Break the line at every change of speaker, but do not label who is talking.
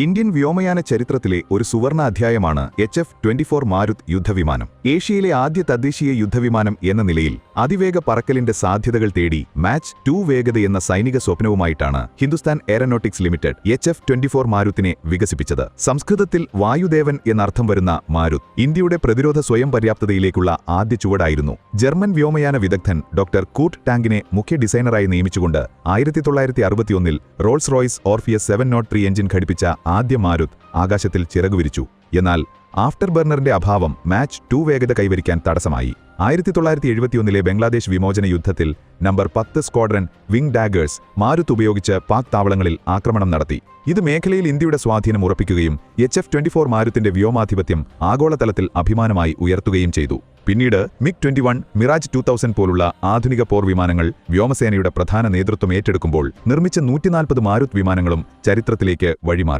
Indian വ്യോമയാന ചരിത്രത്തിലെ ഒരു സുവർണ അധ്യായമാണ് H F twenty four Marut യുദ്ധവിമാനം. ഏഷ്യയിലെ ആദ്യ തദ്ദേശീയ യുദ്ധവിമാനം എന്ന നിലയിൽ അതിവേഗ പറക്കലിന്റെ സാധ്യതകൾ തേടി മാച്ച് ടു വേഗത എന്ന സൈനിക സ്വപ്നവുമായിട്ടാണ് Hindustan Aeronautics Limited H F twenty four മാരുത്തിനെ വികസിപ്പിച്ചത്. സംസ്കൃതത്തിൽ വായുദേവൻ എന്നർത്ഥം വരുന്ന മാരുത് ഇന്ത്യയുടെ പ്രതിരോധ സ്വയം പര്യാപ്തതയിലേക്കുള്ള ആദ്യ ചുവടായിരുന്നു. ജർമ്മൻ വ്യോമയാന വിദഗ്ധൻ ഡോക്ടർ കൂട്ട് ടാങ്കിനെ മുഖ്യ ഡിസൈനറായി നിയമിച്ചുകൊണ്ട് ആയിരത്തി തൊള്ളായിരത്തി അറുപത്തിയൊന്നിൽ Rolls Royce Orpheus seven nought three engine ഘടിപ്പിച്ച ആദ്യ മാരുത് ആകാശത്തിൽ ചിറകുവിരിച്ചു എന്നാൽ ആഫ്റ്റർ ബർണറിന്റെ അഭാവം മാച്ച് ടു വേഗത കൈവരിക്കാൻ തടസ്സമായി. ആയിരത്തി തൊള്ളായിരത്തി എഴുപത്തിയൊന്നിലെ ബംഗ്ലാദേശ് വിമോചന യുദ്ധത്തിൽ നമ്പർ പത്ത് സ്ക്വാഡ്രൻ വിംഗ് ഡാഗേഴ്സ് മാരുത്ത് ഉപയോഗിച്ച് പാക് താവളങ്ങളിൽ ആക്രമണം നടത്തി. ഇത് മേഖലയിൽ ഇന്ത്യയുടെ സ്വാധീനം ഉറപ്പിക്കുകയും എച്ച് എഫ് ട്വന്റി ഫോർ മാരുത്തിന്റെ വ്യോമാധിപത്യം ആഗോളതലത്തിൽ അഭിമാനമായി ഉയർത്തുകയും ചെയ്തു. പിന്നീട് MiG twenty one Mirage two thousand പോലുള്ള ആധുനിക പോർ വിമാനങ്ങൾ വ്യോമസേനയുടെ പ്രധാന നേതൃത്വം ഏറ്റെടുക്കുമ്പോൾ നിർമ്മിച്ച നൂറ്റിനാൽപ്പത് മാരുത് വിമാനങ്ങളും ചരിത്രത്തിലേക്ക് വഴിമാറി.